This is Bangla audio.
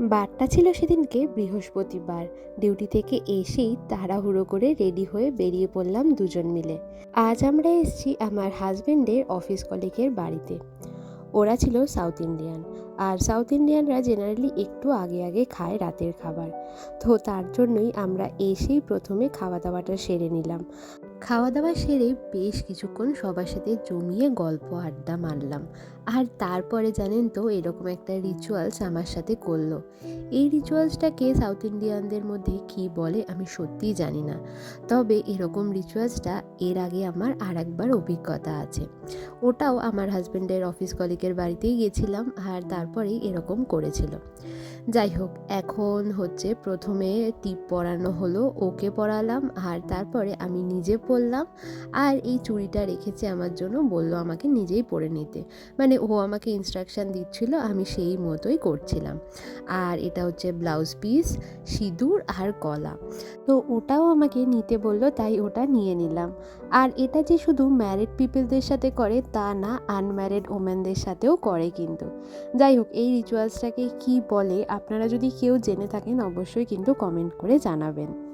বারটা ছিল সেদিনকে বৃহস্পতিবার। ডিউটি থেকে এসেই তাড়াহুড়ো করে রেডি হয়ে বেরিয়ে পড়লাম দুজন মিলে। আজ আমরা এসেছি আমার হাজবেন্ডের অফিস কলিগের বাড়িতে। ওরা ছিল সাউথ ইন্ডিয়ান। আর সাউথ ইন্ডিয়ানরা জেনারেলি একটু আগে আগে খায় রাতের খাবার। তো তার জন্যই আমরা এসেই প্রথমে খাওয়া দাওয়াটা সেরে নিলাম। খাওয়া দাওয়া সেরে বেশ কিছুক্ষণ সবার সাথে জমিয়ে গল্প, আড্ডা মারলাম। আর তারপরে জানেন তো, এরকম একটা রিচুয়ালস আমার সাথে করল। এই রিচুয়ালসটাকে সাউথ ইন্ডিয়ানদের মধ্যে কি বলে আমি সত্যিই জানি না। তবে এরকম রিচুয়ালসটা এর আগে আমার আর একবার অভিজ্ঞতা আছে। ওটাও আমার হাজব্যান্ডের অফিস কলিগের বাড়িতেই গেছিলাম আর তারপরেই এরকম করেছিল। যাই হোক, এখন হচ্ছে প্রথমে টিপ পরানো হলো, ওকে পরালাম আর তারপরে আমি নিজে পরলাম আর এই চুড়িটা রেখেছে আমার জন্য বলল আমাকে নিজেই পরে নিতে। মানে ও আমাকে ইনস্ট্রাকশান দিচ্ছিল, আমি সেই মতোই করছিলাম। আর এটা হচ্ছে ব্লাউজ পিস সিঁদুর আর কলা তো ওটাও আমাকে নিতে বলল, তাই ওটা নিয়ে নিলাম। আর এটা যে শুধু ম্যারিড পিপলদের সাথে করে, তা না আনম্যারিড ওমেনদের সাথেও করে কিন্তু। যাই হোক, এই রিচুয়ালসটাকে কি বলে, আপনারা যদি কেউ জেনে থাকেন, অবশ্যই কিন্তু কমেন্ট করে জানাবেন।